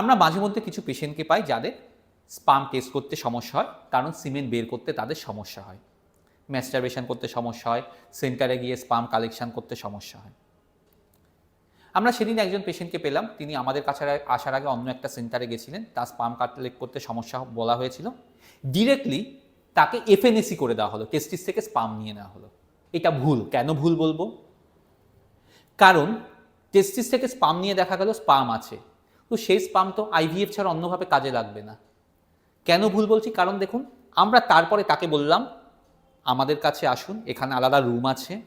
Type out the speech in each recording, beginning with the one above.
আমরা মাঝে মধ্যে কিছু পেশেন্টকে পাই যাদের স্পাম টেস্ট করতে সমস্যা হয়, কারণ সিমেন্ট বের করতে তাদের সমস্যা হয়। ম্যাস্টারবেশন করতে সমস্যা হয় সেন্টারে গিয়ে স্পাম কালেকশন করতে সমস্যা হয়। আমরা সেদিন একজন পেশেন্টকে পেলাম, তিনি আমাদের কাছে আসার আগে অন্য একটা সেন্টারে গেছিলেন, তার স্পাম কালেক্ট করতে সমস্যা বলা হয়েছিল। ডিরেক্টলি তাকে এফএনএসি করে দেওয়া হলো টেস্টিস থেকে স্পাম নিয়ে নেওয়া হলো। এটা ভুল, কেন ভুল বলব? কারণ টেস্টিস থেকে স্পাম নিয়ে দেখা গেল স্পাম আছে। তো সেই স্পাম তো আইভিএফ ছাড়া অন্যভাবে কাজে লাগবে না। কেন ভুল বলছি? কারণ দেখুন, আমরা তারপরে তাকে বললাম, আমাদের কাছে আসুন, এখানে আলাদা রুম আছে,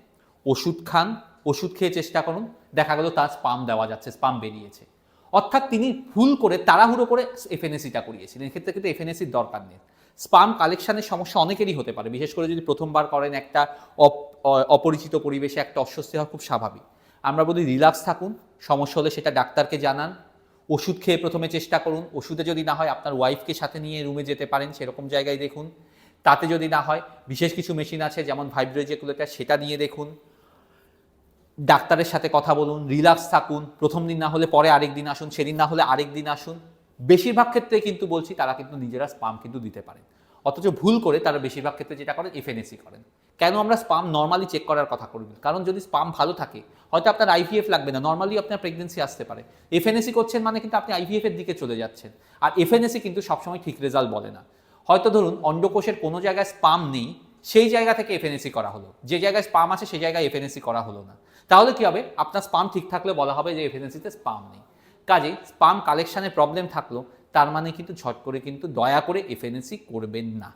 ওষুধ খান, ওষুধ খেয়ে চেষ্টা করুন। দেখা গেল তার স্পাম দেওয়া যাচ্ছে স্পাম বেরিয়েছে। অর্থাৎ তিনি ভুল করে তাড়াহুড়ো করে এফএনএসিটা করিয়েছিলেন। এক্ষেত্রে কিন্তু এফএনএসির দরকার নেই। স্পাম কালেকশানের সমস্যা অনেকেরই হতে পারে। বিশেষ করে যদি প্রথমবার করেন একটা অপ- অপরিচিত পরিবেশে একটা অস্বস্তি হওয়া খুব স্বাভাবিক। আমরা বলি, রিল্যাক্স থাকুন। সমস্যা হলে সেটা ডাক্তারকে জানান। ওষুধ খেয়ে প্রথমে চেষ্টা করুন। ওষুধে যদি না হয় আপনার ওয়াইফকে সাথে নিয়ে রুমে যেতে পারেন, সেরকম জায়গায় দেখুন। তাতে যদি না হয়, বিশেষ কিছু মেশিন আছে, যেমন ভাইব্রেজিকুলেটার সেটা নিয়ে দেখুন। ডাক্তারের সাথে কথা বলুন রিল্যাক্স থাকুন। প্রথম দিন না হলে পরে আরেক দিন আসুন, সেদিন না হলে আরেক দিন আসুন। বেশিরভাগ ক্ষেত্রে কিন্তু বলছি, তারা কিন্তু নিজেরা স্পাম কিন্তু দিতে পারেন। অথচ ভুল করে তারা বেশিরভাগ ক্ষেত্রে যেটা করেন এফএনএসি করেন। কেন আমরা স্পাম নর্মালি চেক করার কথা করব কারণ যদি স্পাম ভালো থাকে, হয়তো আপনার আইভিএফ লাগবে না। নর্মালি আপনার প্রেগনেন্সি আসতে পারে। এফএনএসি করছেন মানে কিন্তু আপনি আইভিএফ এর দিকে চলে যাচ্ছেন। আর এফএনএসি কিন্তু সবসময় ঠিক রেজাল্ট বলে না। হয়তো ধরুন, অন্ডকোষের কোনো জায়গায় স্পাম নেই, সেই জায়গা থেকে এফএনএসি করা হলো। যে জায়গায় স্পাম আছে সেই জায়গায় এফএনএসি করা হলো না। তাহলে কি হবে? আপনার স্পাম ঠিক থাকলে বলা হবে যে এফএনএসিতে স্পাম নেই। কাজেই স্পাম কালেকশনে প্রবলেম থাকল, তার মানে কিন্তু ঝট করে কিন্তু দয়া করে এফএনএসি করবেন না।